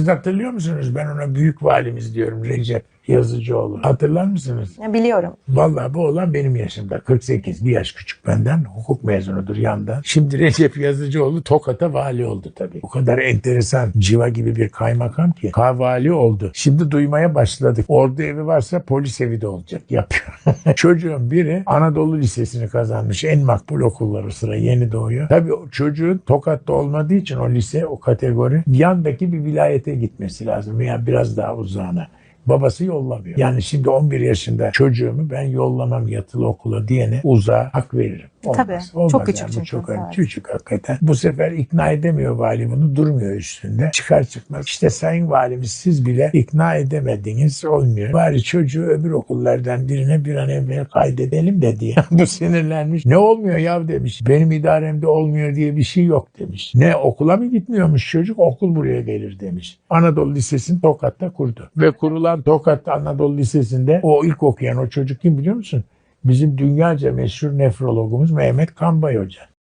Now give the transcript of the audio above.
Siz hatırlıyor musunuz? Ben ona büyük valimiz diyorum Recep Yazıcıoğlu. Hatırlar mısınız? Ya Biliyorum. Vallahi bu olan benim yaşımda. 48 bir yaş küçük benden. Hukuk mezunudur yanda. Şimdi Recep Yazıcıoğlu Tokat'a vali oldu tabii. O kadar enteresan civa gibi bir kaymakam ki. Ha vali oldu. Şimdi duymaya başladık. Ordu evi varsa polis evi de olacak. Yapıyor. Çocuğun biri Anadolu Lisesi'ni kazanmış. En makbul okullar o sıra yeni doğuyor. Tabii o çocuğun Tokat'ta olmadığı için o lise, o kategori yandaki bir vilayete gitmesi lazım. Veya biraz daha uzağına. Babası yollamıyor. Yani şimdi 11 yaşında çocuğumu ben yollamam yatılı okula diyene uzağa hak veririm. Olmaz. Tabii. Olmaz Çok küçük yani. Bu çünkü. Çok Evet. küçük hakikaten. Bu sefer ikna edemiyor vali bunu. Durmuyor üstünde. Çıkar çıkmaz. İşte sayın valimiz siz bile ikna edemediniz. Olmuyor. Bari çocuğu öbür okullardan birine bir an evvel kaydedelim de diye. bu sinirlenmiş. Ne olmuyor ya demiş. Benim idaremde olmuyor diye bir şey yok demiş. Ne okula mı gitmiyormuş çocuk? Okul buraya gelir demiş. Anadolu Lisesi'ni Tokat'ta kurdu. Ve kurulan Tokat Anadolu Lisesi'nde o ilk okuyan o çocuk kim biliyor musun? Bizim dünyaca meşhur nefrologumuz Mehmet Kambay Hoca.